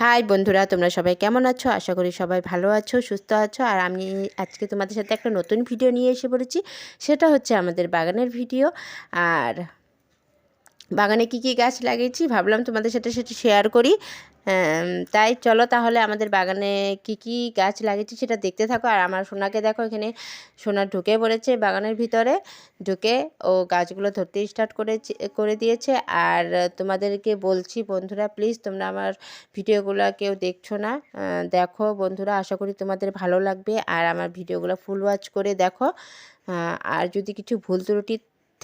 High বন্ধুরা, তোমরা সবাই কেমন আছো? আশা করি সবাই ভালো আছো, সুস্থ আছো। আর আমি আজকে তোমাদের সাথে একটা নতুন ভিডিও নিয়ে এসে পড়েছি। সেটা হচ্ছে আমাদের বাগানের ভিডিও। আর বাগানে কি কি গাছ লাগিয়েছি ভাবলাম তোমাদের সাথে সেটা শেয়ার করি। তাই চলো তাহলে আমাদের বাগানে কি কি গাছ লাগিয়েছি সেটা দেখতে থাকো। আর আমার সোনাকে দেখো এখানে, সোনা ঢুকে পড়েছে বাগানের ভিতরে, ঢুকে ও গাছগুলো ধরতে স্টার্ট করেছে, করে দিয়েছে। আর তোমাদেরকে বলছি বন্ধুরা প্লিজ তোমরা আমার ভিডিওগুলো কেউ দেখছ না দেখো বন্ধুরা, আশা করি তোমাদের ভালো লাগবে। আর আমার ভিডিওগুলো ফুল ওয়াচ করে দেখো। আর যদি কিছু ভুল ত্রুটি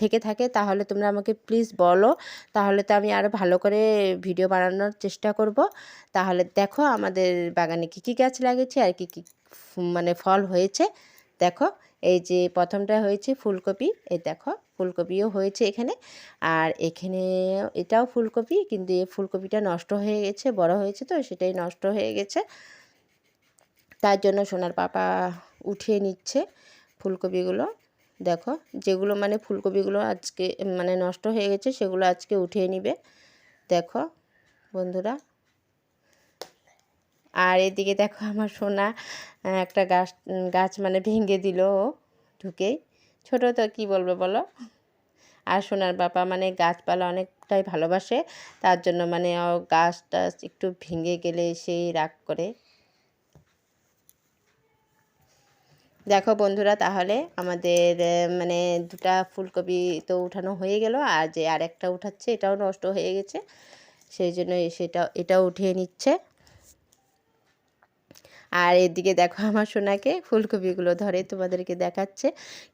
থেকে থাকে, তাহলে তোমরা আমাকে প্লিজ বলো। তাহলে তো আমি আরও ভালো করে ভিডিও বানানোর চেষ্টা করব। তাহলে দেখো আমাদের বাগানে কী কী গাছ লাগিয়েছি আর কী কী মানে ফল হয়েছে। দেখো, এই যে প্রথমটা হয়েছে ফুলকপি, এই দেখো ফুলকপিও হয়েছে এখানে। আর এখানে এটাও ফুলকপি, কিন্তু এই ফুলকপিটা নষ্ট হয়ে গেছে, বড় হয়েছে তো, সেটাই নষ্ট হয়ে গেছে। তার জন্য সোনার পাপা উঠিয়ে নিচ্ছে ফুলকপিগুলো। দেখো, যেগুলো মানে ফুলকপিগুলো আজকে মানে নষ্ট হয়ে গেছে, সেগুলো আজকে উঠিয়ে নিবে। দেখো, বন্ধুরা। আর এদিকে দেখো, আমার সোনা একটা গাছ গাছ মানে ভেঙে দিল ঢুকেই। ছোটো তো, কী বলব বলো? আর সোনার বাবা মানে গাছপালা অনেকটাই ভালোবাসে, তার জন্য মানে ও গাছটা একটু ভেঙে গেলে সেই রাগ করে। দেখো বন্ধুরা, তাহলে আমাদের মানে দুটা ফুলকপি তো উঠানো হয়ে গেল, আর যে আরেকটা উঠাচ্ছে এটাও নষ্ট হয়ে গেছে, সেই জন্য সেটা, এটাও উঠিয়ে নিচ্ছে। আর এদিকে দেখো আমার সোনাকে ফুলকপিগুলো ধরে তোমাদেরকে দেখাচ্ছে,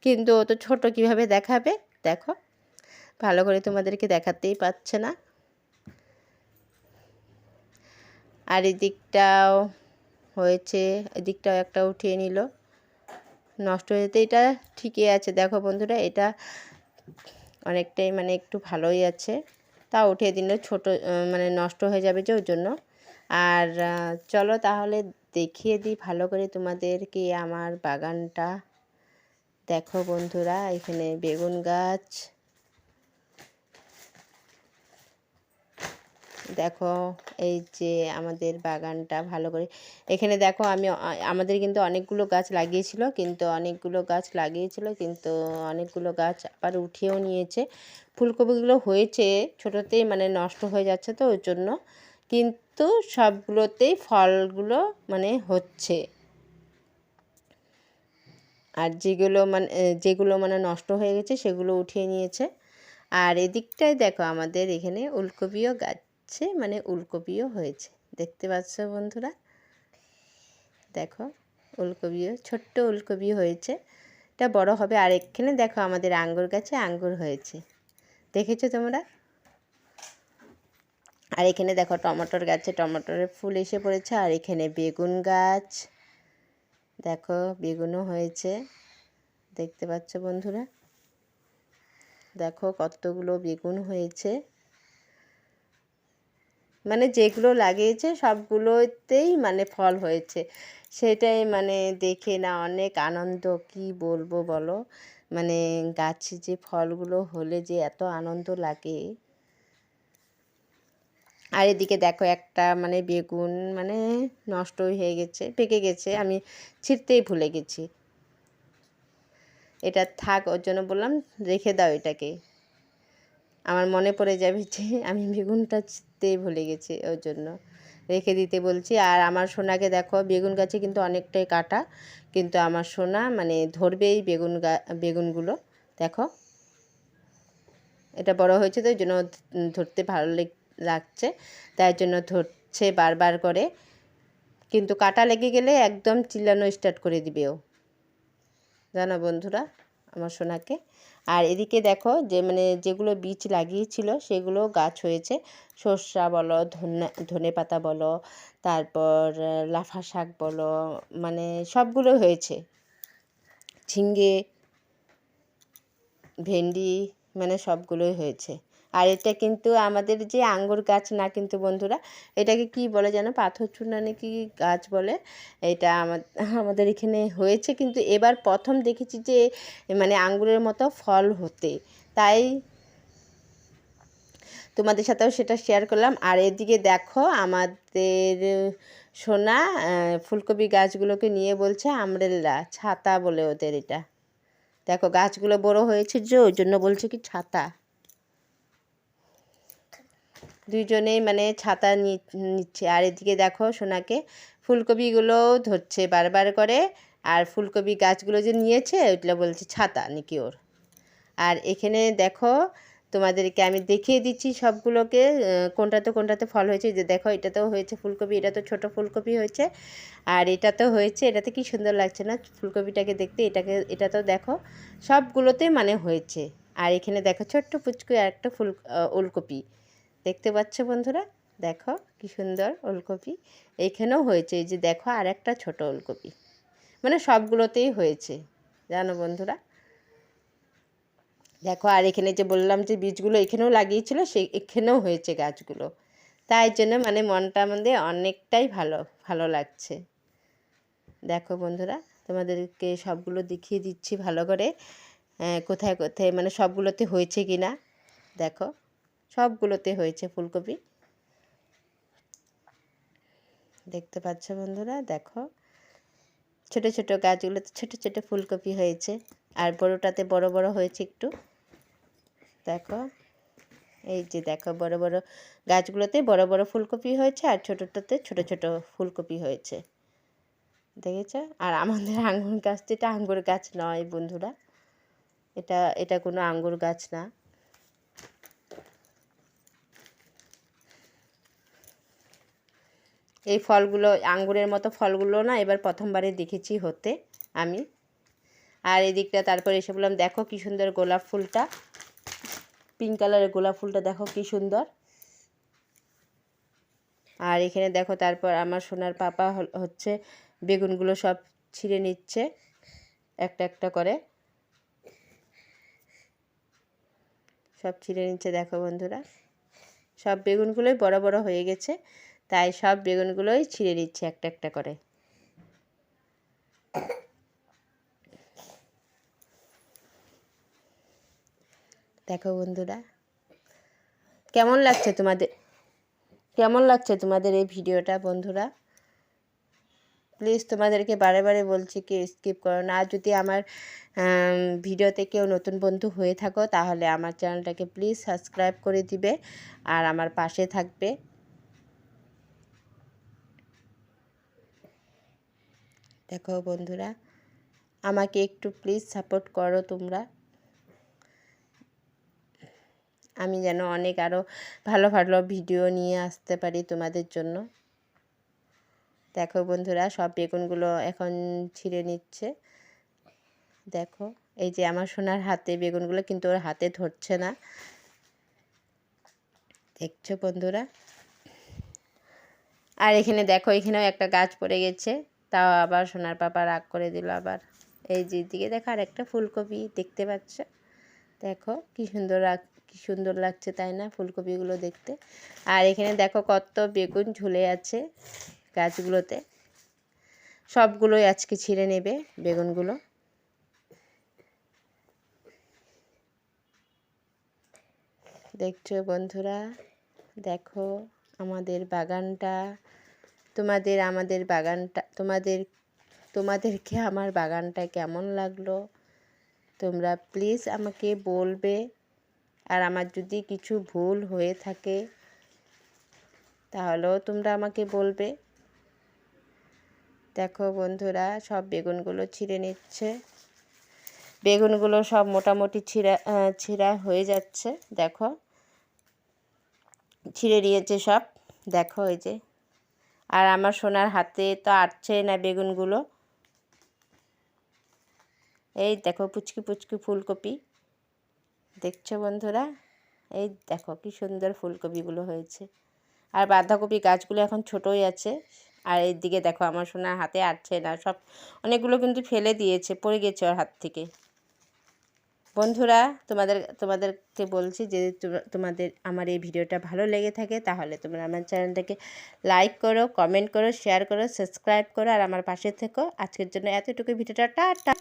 কিন্তু ও তো ছোটো কীভাবে দেখাবে? দেখো, ভালো করে তোমাদেরকে দেখাতেই পাচ্ছে না। আর এদিকটাও হয়েছে, এদিকটাও একটা উঠিয়ে নিল। নষ্ট হয়ে যেতে, এটা ঠিকই আছে। দেখো বন্ধুরা, এটা অনেকটাই মানে একটু ভালোই আছে। তা উঠিয়ে দিলে ছোট মানে নষ্ট হয়ে যাবে যে ওই জন্য। আর চলো তাহলে দেখিয়ে দিই ভালো করে তোমাদেরকে আমার বাগানটা। দেখো বন্ধুরা, এখানে বেগুন গাছ। দেখো, এই যে আমাদের বাগানটা ভালো করে, এখানে দেখো আমি আমাদের কিন্তু অনেকগুলো গাছ লাগিয়েছিল, কিন্তু অনেকগুলো গাছ লাগিয়েছিল, কিন্তু অনেকগুলো গাছ আবার উঠিয়েও নিয়েছে। ফুলকপিগুলো হয়েছে ছোটোতেই মানে নষ্ট হয়ে যাচ্ছে তো, ওই জন্য। কিন্তু সবগুলোতেই ফলগুলো মানে হচ্ছে। আর যেগুলো মানে যেগুলো মানে নষ্ট হয়ে গেছে, সেগুলো উঠিয়ে নিয়েছে। আর এদিকটায় দেখো আমাদের এখানে উলকপিও গাছে। মানে উলকপিও হয়েছে। দেখতে পাচ্ছ বন্ধুরা? দেখো, উলকপিও, ছোট্ট উলকপি হয়েছে। এটা বড় হবে আর এখানে দেখো আমাদের আঙ্গুর গাছে আঙ্গুর হয়েছে। দেখেছ তোমরা? আর এখানে দেখো টমেটোর গাছে টমেটোর ফুল এসে পড়েছে, আর এখানে বেগুন গাছ। দেখো, বেগুনও হয়েছে। দেখতে পাচ্ছ বন্ধুরা? দেখো কতগুলো বেগুন হয়েছে। মানে যেগুলো লাগিয়েছে সবগুলোতেই মানে ফল হয়েছে। সেটাই মানে দেখে না অনেক আনন্দ, কি বলব বলো? মানে গাছে যে ফলগুলো হলে যে এত আনন্দ লাগে। আর এদিকে দেখো একটা মানে বেগুন মানে নষ্ট হয়ে গেছে, পেকে গেছে, আমি ছিঁড়তেই ভুলে গেছি। এটা থাক, ওর জন্য বললাম রেখে দাও এটাকে। আমার মনে পড়ে যাবে যে আমি বেগুনটা ছিঁড়তেই ভুলে গেছি ওর জন্য। রেখে দিতে বলছি। আর আমার সোনাকে দেখো, বেগুন গাছে কিন্তু অনেকটাই কাটা, কিন্তু আমার সোনা মানে ধরবেই বেগুন গা, বেগুনগুলো। দেখো। এটা বড় হয়েছে তো, ওই জন্য ধরতে ভালো লাগছে। তাই জন্য ধরছে বারবার করে। কিন্তু কাটা লেগে গেলে একদম চিল্লানো স্টার্ট করে দিবে ও। জানো বন্ধুরা, আমার সোনাকে। আর এদিকে দেখো যে মানে যেগুলো বীজ লাগিয়েছিল, সেগুলো গাছ হয়েছে। সর্ষা বলো, ধনে পাতা বলো, তারপর লাফা শাক বলো মানে সবগুলো হয়েছে। ঝিঙ্গে, ভেন্ডি মানে সবগুলোই হয়েছে। আর এটা কিন্তু আমাদের যে আঙ্গুর গাছ না কিন্তু বন্ধুরা, এটাকে কি বলে যেন? পাথর চূর্ণা নাকি গাছ বলে। এটা আমা- আমাদের এখানে হয়েছে কিন্তু এবার প্রথম দেখেছি যে মানে আঙ্গুরের মতো ফল হতে। তাই তোমাদের সাথেও সেটা শেয়ার করলাম। আর এদিকে দেখো আমাদের সোনা ফুলকপি গাছগুলোকে নিয়ে বলছে আমরেল্লা ছাতা বলে ওদের এটা। দেখো গাছগুলো বড় হয়েছে যে, ওই জন্য বলছে কি ছাতা। দুইজনেই মানে ছাতা নিচ্ছে। আর এদিকে দেখো সোনাকে ফুলকপিগুলো ধরছে বারবার করে। আর ফুলকপি গাছগুলো যে নিয়েছে, ওইগুলো বলছে ছাতা, নাকি ওর? আর এখানে দেখো তোমাদেরকে আমি দেখিয়ে দিচ্ছি সবগুলোকে কোনটাতে কোনটাতে ফল হয়েছে। যে দেখো, এটাতেও হয়েছে ফুলকপি, এটা তো ছোট ফুলকপি হয়েছে। আর এটা তো হয়েছে, এটাতে কি সুন্দর লাগছে না ফুলকপিটাকে দেখতে? এটাকে এটা তো দেখো সবগুলোতে মানে হয়েছে। আর এখানে দেখো ছোট্ট পুচকু আর একটা ফুল ওলকপি। দেখতে পাচ্ছ বন্ধুরা? দেখো কি সুন্দর ওলকপি। এইখানেও হয়েছে, এই যে দেখো আর একটা ছোট ওলকপি। মানে সবগুলোতেই হয়েছে, জানো বন্ধুরা? দেখো, আর এখানে যে বললাম যে বীজগুলো এখানেও লাগিয়েছিল, সেই এখানেও হয়েছে গাছগুলো। তাই জন্য মানে মনটা আমাদের অনেকটাই ভালো ভালো লাগছে। দেখো বন্ধুরা, তোমাদেরকে সবগুলো দেখিয়ে দিচ্ছি ভালো করে। কোথায় কোথায় মানে সবগুলোতে হয়েছে কি না দেখো। সবগুলোতে হয়েছে ফুলকপি। দেখতে পাচ্ছ বন্ধুরা, দেখো। ছোট ছোট গাছগুলোতে ছোট ছোট ফুলকপি হয়েছে। আর বড়টাতে বড় বড় হয়েছে একটু। দেখো, এই যে দেখো, বড় বড় গাছগুলোতে বড় বড় ফুলকপি হয়েছে আর ছোটোটাতে ছোট ছোট ফুলকপি হয়েছে। দেখেছ? আর আমাদের আঙ্গুর গাছটা এটা আঙ্গুর গাছ নয় বন্ধুরা, এটা এটা কোনো আঙ্গুর গাছ না। এই ফলগুলো, আঙ্গুরের মতো ফলগুলো না এবার প্রথমবারে দেখেছি হতে আমি। আর এদিকটা তারপর এসে বললাম, দেখো কি সুন্দর গোলাপ ফুলটা। পিঙ্ক কালারের গোলাপ ফুলটা দেখো কি সুন্দর। আর এখানে দেখো তারপর আমার সোনার পাপা হচ্ছে বেগুনগুলো সব ছিঁড়ে নিচ্ছে একটা একটা করে। সব ছিঁড়ে নিচ্ছে, দেখো বন্ধুরা। সব বেগুনগুলোই বড় বড় হয়ে গেছে। তাই সব বেগুনগুলোই ছিঁড়ে নিচ্ছে একটা একটা করে। দেখো বন্ধুরা, কেমন লাগছে তোমাদের, কেমন লাগছে তোমাদের এই ভিডিওটা বন্ধুরা? প্লিজ তোমাদেরকে বারে বারে বলছি কি স্কিপ করো না। যদি আমার ভিডিওতে কেউ নতুন বন্ধু হয়ে থাকো, তাহলে আমার চ্যানেলটাকে প্লিজ সাবস্ক্রাইব করে দিবে, আর আমার পাশে থাকবে। দেখো বন্ধুরা, আমাকে একটু প্লিজ সাপোর্ট করো তোমরা। আমি যেন অনেক আরও ভালো ভালো ভিডিও নিয়ে আসতে পারি তোমাদের জন্য। দেখো বন্ধুরা, সব বেগুনগুলো এখন ছিঁড়ে নিচ্ছে। দেখো, এই যে আমার সোনার হাতে বেগুনগুলো, কিন্তু ওর হাতে ধরছে না। দেখছ বন্ধুরা? আর এখানে দেখো, এখানেও একটা গাছ পড়ে গেছে। তাও আবার সোনার পাপা রাগ করে দিল আবার। এই যে দিকে দেখো আর একটা ফুলকপি দেখতে পাচ্ছ? দেখো কি সুন্দর রাগ, কি সুন্দর লাগছে তাই না ফুলকপিগুলো দেখতে? আর এখানে দেখো কত বেগুন ঝুলে আছে গাছগুলোতে। সবগুলোই আজকে ছিঁড়ে নেবে বেগুনগুলো। দেখছ বন্ধুরা, দেখো আমাদের বাগানটা। তোমাদের, আমাদের বাগানটা, তোমাদের, তোমাদেরকে আমার বাগানটা কেমন লাগল? তোমরা প্লিজ আমাকে বলবে। আর আমার যদি কিছু ভুল হয়ে থাকে, তাহলেও তোমরা আমাকে বলবে। দেখো বন্ধুরা, সব বেগুনগুলো ছিঁড়ে নিচ্ছে। বেগুনগুলো সব মোটামুটি ছিঁড়া ছিঁড়া হয়ে যাচ্ছে, দেখো। ছিঁড়ে নিয়েছে সব। দেখো এই যে আর আমার সোনার হাতে তো আটছে না বেগুনগুলো। এই দেখো পুচকি পুচকি ফুলকপি। দেখছ বন্ধুরা? এই দেখো কি সুন্দর ফুলকপিগুলো হয়েছে। আর বাঁধাকপি গাছগুলো এখন ছোটোই আছে। আর এর দিকে দেখো আমার সোনার হাতে আটছে না। সব অনেকগুলো কিন্তু ফেলে দিয়েছে, পড়ে গেছে ওর হাত থেকে। বন্ধুরা, তোমাদের, তোমাদেরকে বলছি যে তোমাদের আমার এই ভিডিওটা ভালো লেগে থাকে, তাহলে তোমরা আমার চ্যানেলটাকে লাইক করো, কমেন্ট করো, শেয়ার করো, সাবস্ক্রাইব করো, আর আমার পাশে থেকো। আজকের জন্য এতটুকু ভিডিওটা, টাটা।